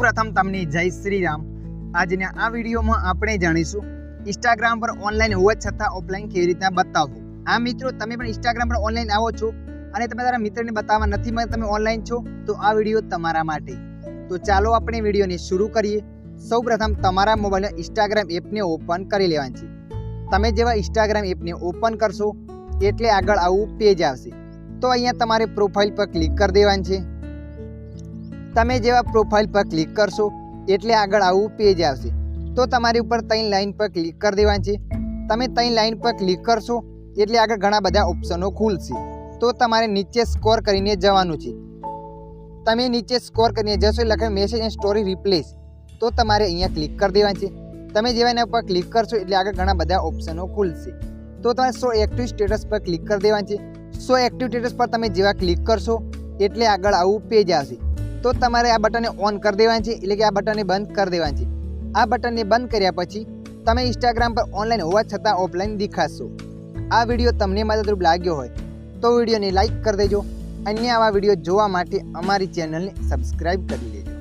પ્રથમ તમને જય શ્રી રામ આજના આ વિડીયોમાં આપણે જાણીશું ઇન્સ્ટાગ્રામ પર ઓનલાઈન હોવા છતાં ઓફલાઈન કેવી રીતના બતાવવું. આ મિત્રો, તમે પણ ઇન્સ્ટાગ્રામ પર ઓનલાઈન આવો છો અને તમે તમારા મિત્રને બતાવવા નથી તમે ઓનલાઈન છો, તો આ વીડિયો તમારા માટે. તો ચાલો આપણે વિડીયોને શરૂ કરીએ. સૌપ્રથમ તમારા મોબાઈલના ઇન્સ્ટાગ્રામ એપને ઓપન કરી લેવાની છે. તમે જેવા ઇન્સ્ટાગ્રામ એપને ઓપન કરશો, એટલે આગળ આવું પેજ આવશે. તો અહીંયા તમારે પ્રોફાઇલ પર ક્લિક કરી દેવાની છે. તમે જેવા પ્રોફાઇલ પર ક્લિક કરશો, એટલે આગળ આવું પેજ આવશે. તો તમારી ઉપર ત્રણ લાઇન પર ક્લિક કરી દેવાની છે. તમે ત્રણ લાઇન પર ક્લિક કરશો, એટલે આગળ ઘણા બધા ઓપ્શનો ખુલશે. તો તમારે નીચે સ્કોર કરીને જવાનું છે. તમે નીચે સ્કોર કરીને જશો લખે મેસેજ એન્ડ સ્ટોરી રિપ્લેસ તો તમારે અહીંયા ક્લિક કરી દેવાની છે. તમે જેવા એના પર ક્લિક કરશો, એટલે આગળ ઘણા બધા ઓપ્શનો ખુલશે. તો તમારે સો એક્ટિવ સ્ટેટસ પર ક્લિક કરી દેવાની છે. સો એક્ટિવ સ્ટેટસ પર તમે જેવા ક્લિક કરશો, એટલે આગળ આવું પેજ આવશે. તો તમારે આ બટનને ઓન કરી દેવાના છે, એટલે કે આ બટનને બંધ કરી દેવાની છે. આ બટનને બંધ કર્યા પછી તમે ઇન્સ્ટાગ્રામ પર ઓનલાઈન હોવા છતાં ઓફલાઈન દેખાશો. આ વીડિયો તમને મદદરૂપ લાગ્યો હોય તો વિડીયોને લાઈક કરી દેજો. અન્ય આવા વીડિયો જોવા માટે અમારી ચેનલને સબસ્ક્રાઈબ કરી લેજો